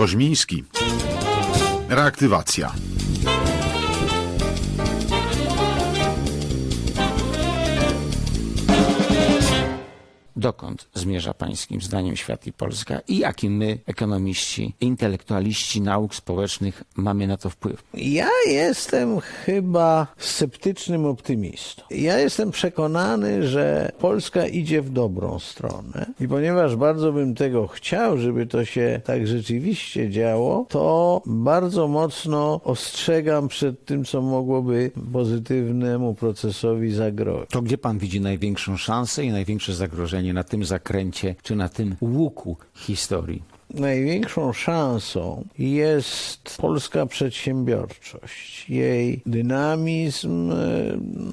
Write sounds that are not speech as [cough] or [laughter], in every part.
Koźmiński. Reaktywacja. Dokąd zmierza pańskim zdaniem świat i Polska i jaki my, ekonomiści, intelektualiści nauk społecznych, mamy na to wpływ? Ja jestem chyba sceptycznym optymistą. Ja jestem przekonany, że Polska idzie w dobrą stronę i ponieważ bardzo bym tego chciał, żeby to się tak rzeczywiście działo, to bardzo mocno ostrzegam przed tym, co mogłoby pozytywnemu procesowi zagrozić. To gdzie pan widzi największą szansę i największe zagrożenie na tym zakręcie, czy na tym łuku historii? Największą szansą jest polska przedsiębiorczość, jej dynamizm, e,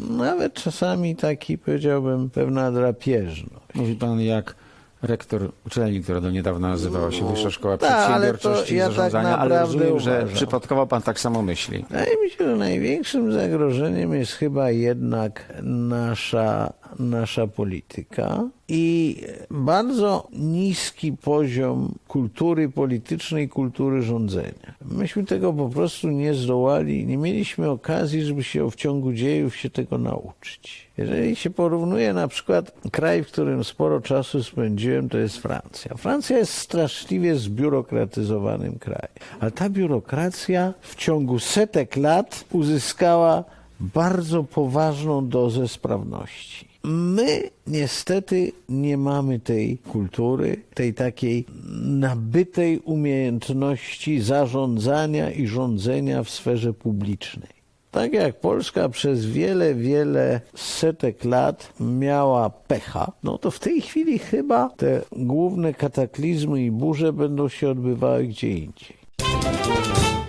nawet czasami taki powiedziałbym pewna drapieżność. Mówi pan jak rektor uczelni, która do niedawna nazywała się Wyższa Szkoła tak, ale Przedsiębiorczości to i ja tak Zarządzania, ale naprawdę rozumiem, że uważam. przypadkowo pan tak samo myśli. Wydaje mi się, że największym zagrożeniem jest chyba jednak nasza, nasza polityka i bardzo niski poziom kultury politycznej, kultury rządzenia. Myśmy tego po prostu nie zdołali, nie mieliśmy okazji, żeby się w ciągu dziejów się tego nauczyć. Jeżeli się porównuje na przykład kraj, w którym sporo czasu spędziłem, to jest Francja. Francja jest straszliwie zbiurokratyzowanym krajem, ale ta biurokracja w ciągu setek lat uzyskała bardzo poważną dozę sprawności. My niestety nie mamy tej kultury, tej takiej nabytej umiejętności zarządzania i rządzenia w sferze publicznej. Tak jak Polska przez wiele, wiele setek lat miała pecha, no to w tej chwili chyba te główne kataklizmy i burze będą się odbywały gdzie indziej.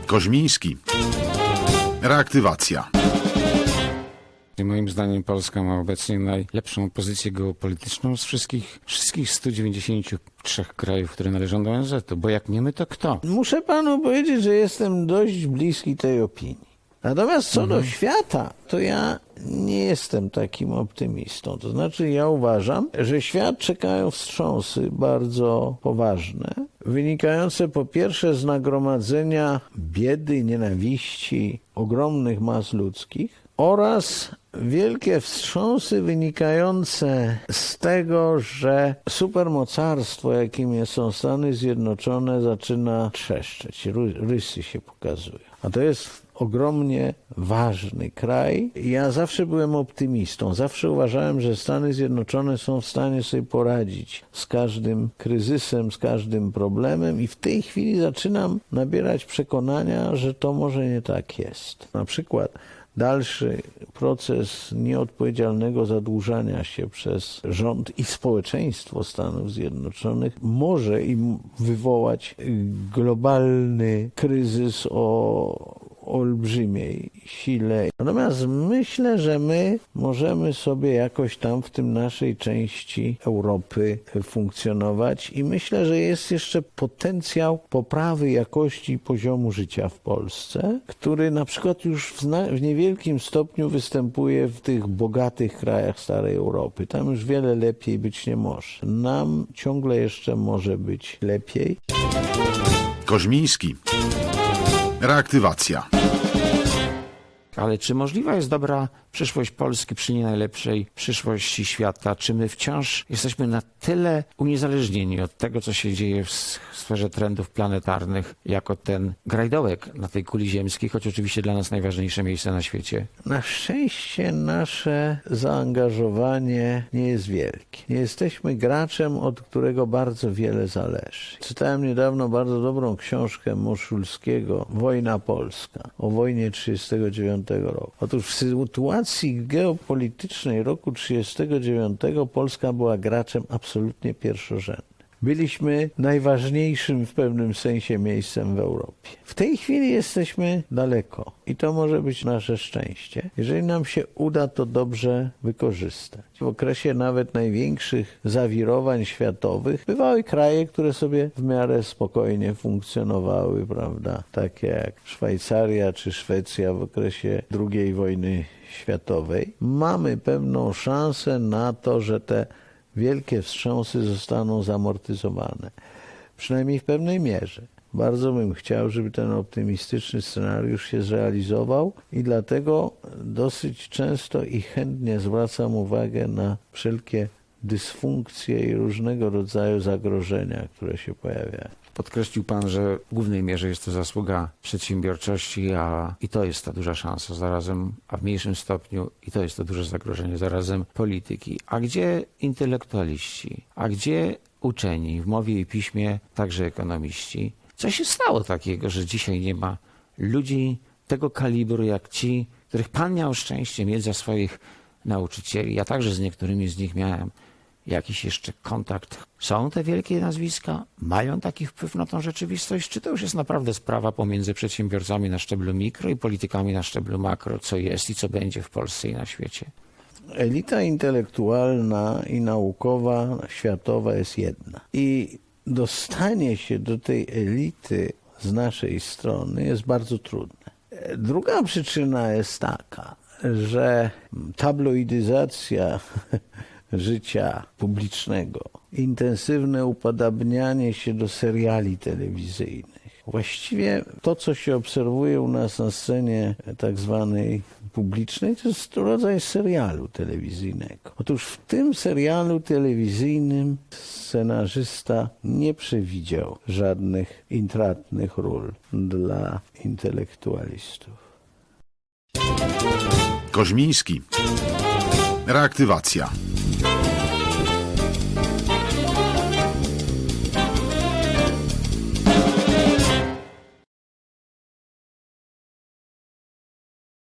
Koźmiński. Reaktywacja. Moim zdaniem Polska ma obecnie najlepszą pozycję geopolityczną z wszystkich, wszystkich 193 krajów, które należą do ONZ-u, bo jak nie my, to kto? Muszę panu powiedzieć, że jestem dość bliski tej opinii. Natomiast co do świata, to ja nie jestem takim optymistą. To znaczy, ja uważam, że świat czekają wstrząsy bardzo poważne, wynikające po pierwsze z nagromadzenia biedy, nienawiści ogromnych mas ludzkich oraz wielkie wstrząsy wynikające z tego, że supermocarstwo, jakim są Stany Zjednoczone, zaczyna trzeszczeć. Ry- Rysy się pokazują. A to jest ogromnie ważny kraj. Ja zawsze byłem optymistą. Zawsze uważałem, że Stany Zjednoczone są w stanie sobie poradzić z każdym kryzysem, z każdym problemem i w tej chwili zaczynam nabierać przekonania, że to może nie tak jest. Na przykład dalszy proces nieodpowiedzialnego zadłużania się przez rząd i społeczeństwo Stanów Zjednoczonych może im wywołać globalny kryzys o olbrzymiej sile. Natomiast myślę, że my możemy sobie jakoś tam w tym naszej części Europy funkcjonować i myślę, że jest jeszcze potencjał poprawy jakości i poziomu życia w Polsce, który na przykład już w, w niewielkim stopniu występuje w tych bogatych krajach starej Europy. Tam już wiele lepiej być nie może. Nam ciągle jeszcze może być lepiej. Koźmiński. Reaktywacja. Ale czy możliwa jest dobra przyszłość Polski przy nie najlepszej przyszłości świata? Czy my wciąż jesteśmy na tyle uniezależnieni od tego, co się dzieje w sferze trendów planetarnych, jako ten grajdołek na tej kuli ziemskiej, choć oczywiście dla nas najważniejsze miejsce na świecie? Na szczęście nasze zaangażowanie nie jest wielkie. Nie jesteśmy graczem, od którego bardzo wiele zależy. Czytałem niedawno bardzo dobrą książkę Moszulskiego Wojna Polska o wojnie 1939 roku. Otóż w sytuacji geopolitycznej roku 1939 Polska była graczem absolutnie pierwszorzędnym. Byliśmy najważniejszym w pewnym sensie miejscem w Europie. W tej chwili jesteśmy daleko i to może być nasze szczęście. Jeżeli nam się uda to dobrze wykorzystać. W okresie nawet największych zawirowań światowych bywały kraje, które sobie w miarę spokojnie funkcjonowały, prawda? Takie jak Szwajcaria czy Szwecja w okresie II wojny światowej. Mamy pewną szansę na to, że te wielkie wstrząsy zostaną zamortyzowane. Przynajmniej w pewnej mierze. Bardzo bym chciał, żeby ten optymistyczny scenariusz się zrealizował i dlatego dosyć często i chętnie zwracam uwagę na wszelkie dysfunkcje i różnego rodzaju zagrożenia, które się pojawiają. Podkreślił Pan, że w głównej mierze jest to zasługa przedsiębiorczości, a i to jest ta duża szansa zarazem, a w mniejszym stopniu i to jest to duże zagrożenie zarazem polityki. A gdzie intelektualiści? A gdzie uczeni w mowie i piśmie, także ekonomiści? Co się stało takiego, że dzisiaj nie ma ludzi tego kalibru jak ci, których Pan miał szczęście mieć za swoich nauczycieli? Ja także z niektórymi z nich miałem jakiś jeszcze kontakt. Są te wielkie nazwiska? Mają taki wpływ na tą rzeczywistość? Czy to już jest naprawdę sprawa pomiędzy przedsiębiorcami na szczeblu mikro i politykami na szczeblu makro, co jest i co będzie w Polsce i na świecie? Elita intelektualna i naukowa światowa jest jedna. I dostanie się do tej elity z naszej strony jest bardzo trudne. Druga przyczyna jest taka, że tabloidyzacja [laughs] życia publicznego, intensywne upodabnianie się do seriali telewizyjnych, Właściwie to, co się obserwuje u nas na scenie tak zwanej publicznej, to jest rodzaj serialu telewizyjnego. Otóż w tym serialu telewizyjnym scenarzysta nie przewidział żadnych intratnych ról dla intelektualistów. Koźmiński. Reaktywacja.